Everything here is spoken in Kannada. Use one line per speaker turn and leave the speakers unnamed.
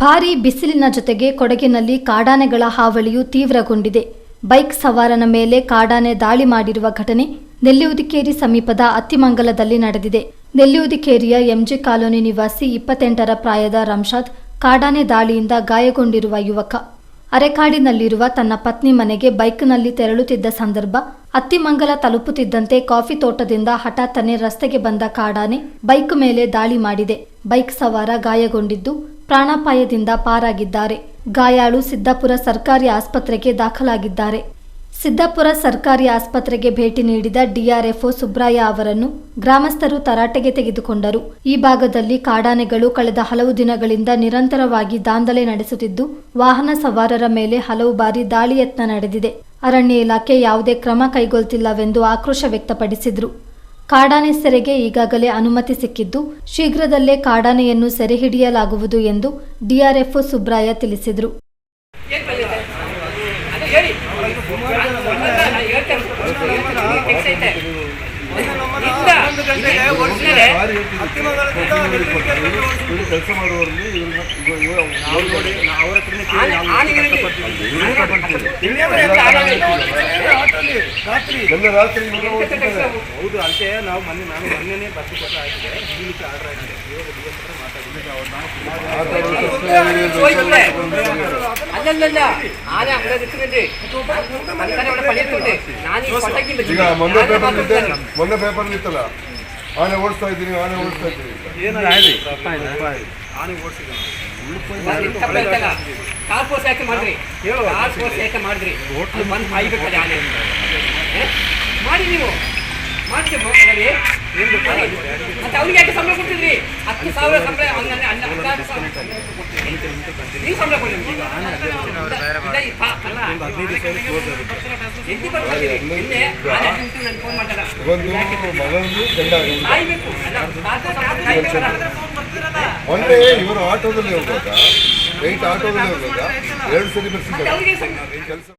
ಭಾರೀ ಬಿಸಿಲಿನ ಜೊತೆಗೆ ಕೊಡಗಿನಲ್ಲಿ ಕಾಡಾನೆಗಳ ಹಾವಳಿಯು ತೀವ್ರಗೊಂಡಿದೆ. ಬೈಕ್ ಸವಾರನ ಮೇಲೆ ಕಾಡಾನೆ ದಾಳಿ ಮಾಡಿರುವ ಘಟನೆ ನೆಲ್ಲಿಯುದಿಕೇರಿ ಸಮೀಪದ ಅತ್ತಿಮಂಗಲದಲ್ಲಿ ನಡೆದಿದೆ. ನೆಲ್ಲಿಯುದಿಕೇರಿಯ ಎಂಜಿ ಕಾಲೋನಿ ನಿವಾಸಿ ಇಪ್ಪತ್ತೆಂಟರ ಪ್ರಾಯದ ರಂಶಾದ್ ಕಾಡಾನೆ ದಾಳಿಯಿಂದ ಗಾಯಗೊಂಡಿರುವ ಯುವಕ. ಅರೆಕಾಡಿನಲ್ಲಿರುವ ತನ್ನ ಪತ್ನಿ ಮನೆಗೆ ಬೈಕ್ನಲ್ಲಿ ತೆರಳುತ್ತಿದ್ದ ಸಂದರ್ಭ, ಅತ್ತಿಮಂಗಲ ತಲುಪುತ್ತಿದ್ದಂತೆ ಕಾಫಿ ತೋಟದಿಂದ ಹಠಾತ್ತನೆ ರಸ್ತೆಗೆ ಬಂದ ಕಾಡಾನೆ ಬೈಕ್ ಮೇಲೆ ದಾಳಿ ಮಾಡಿದೆ. ಬೈಕ್ ಸವಾರ ಗಾಯಗೊಂಡಿದ್ದು ಪ್ರಾಣಾಪಾಯದಿಂದ ಪಾರಾಗಿದ್ದಾರೆ. ಗಾಯಾಳು ಸಿದ್ದಾಪುರ ಸರ್ಕಾರಿ ಆಸ್ಪತ್ರೆಗೆ ದಾಖಲಾಗಿದ್ದಾರೆ. ಸಿದ್ದಾಪುರ ಸರ್ಕಾರಿ ಆಸ್ಪತ್ರೆಗೆ ಭೇಟಿ ನೀಡಿದ ಡಿಆರ್ಎಫ್ಒ ಸುಬ್ರಾಯ ಅವರನ್ನು ಗ್ರಾಮಸ್ಥರು ತರಾಟೆಗೆ ತೆಗೆದುಕೊಂಡರು. ಈ ಭಾಗದಲ್ಲಿ ಕಾಡಾನೆಗಳು ಕಳೆದ ಹಲವು ದಿನಗಳಿಂದ ನಿರಂತರವಾಗಿ ದಾಂಧಲೆ ನಡೆಸುತ್ತಿದ್ದು, ವಾಹನ ಸವಾರರ ಮೇಲೆ ಹಲವು ಬಾರಿ ದಾಳಿ ಯತ್ನ ನಡೆದಿದೆ. ಅರಣ್ಯ ಇಲಾಖೆ ಯಾವುದೇ ಕ್ರಮ ಕೈಗೊಳ್ತಿಲ್ಲವೆಂದು ಆಕ್ರೋಶ ವ್ಯಕ್ತಪಡಿಸಿದ್ರು. ಕಾಡಾನೆ ಸೆರೆಗೆ ಈಗಾಗಲೇ ಅನುಮತಿ ಸಿಕ್ಕಿದ್ದು ಶೀಘ್ರದಲ್ಲೇ ಕಾಡಾನೆಯನ್ನು ಸೆರೆ ಹಿಡಿಯಲಾಗುವುದು ಎಂದು ಡಿಆರ್ಎಫ್ಒ ಸುಬ್ರಾಯ ತಿಳಿಸಿದರು.
ಏನ್
ರಾತ್ರಿ. ಇವರು
ಹೌದು ಅಂತೆ ನಾವು ಮೊನ್ನೆ ನಾನು ಮೊನ್ನೆನೇ ಬರ್ತಿ ಕೊಟ್ಟು ಆಗಿದೆ ಆರ್ಡರ್ ಆಗಿದೆ ಇವಾಗ ಡಿ ಎಸ್
ಹೋಯ್ತದೆ. ಅಲ್ಲಲ್ಲಲ್ಲ ಆನೆ ಅಂಗಡಿ ನಾನು
ಮೊನ್ನೆ ಪೇಪರ್ ಇತ್ತಲ್ಲ? ಆನೆ ಓಡಿಸ್ತಾ ಇದ್ದೀನಿ ಆನೆ ಓಡಿಸ್ತಾ ಇದ್ದೀನಿ
ಮಾಡಿದ್ರಿ ಬಂದು ಕಾಯ್ಬೇಕಲ್ಲ ಆನೆ? ಮಾಡಿ ನೀವು ಮಾಡ್ತೀವಿ ಮಾಡಿ. ಮಾಡಿ. ಮತ್ತೆ ಅವ್ರಿಗೆ ಯಾಕೆ ಸಂಬಳ ಹತ್ತು ಸಾವಿರ ಸಂಬಳ ನೀವು
ಒಂದು ಗಂಡ ಇವರು ಆಟೋದಲ್ಲಿ ಹೋಗುವಾಗ ನೈಟ್ ಆಟೋದಲ್ಲಿ ಹೋಗುವಾಗ ಎರಡು ಸರಿ ಬರ್ಸಿದ್ದಾರೆ ಕೆಲಸ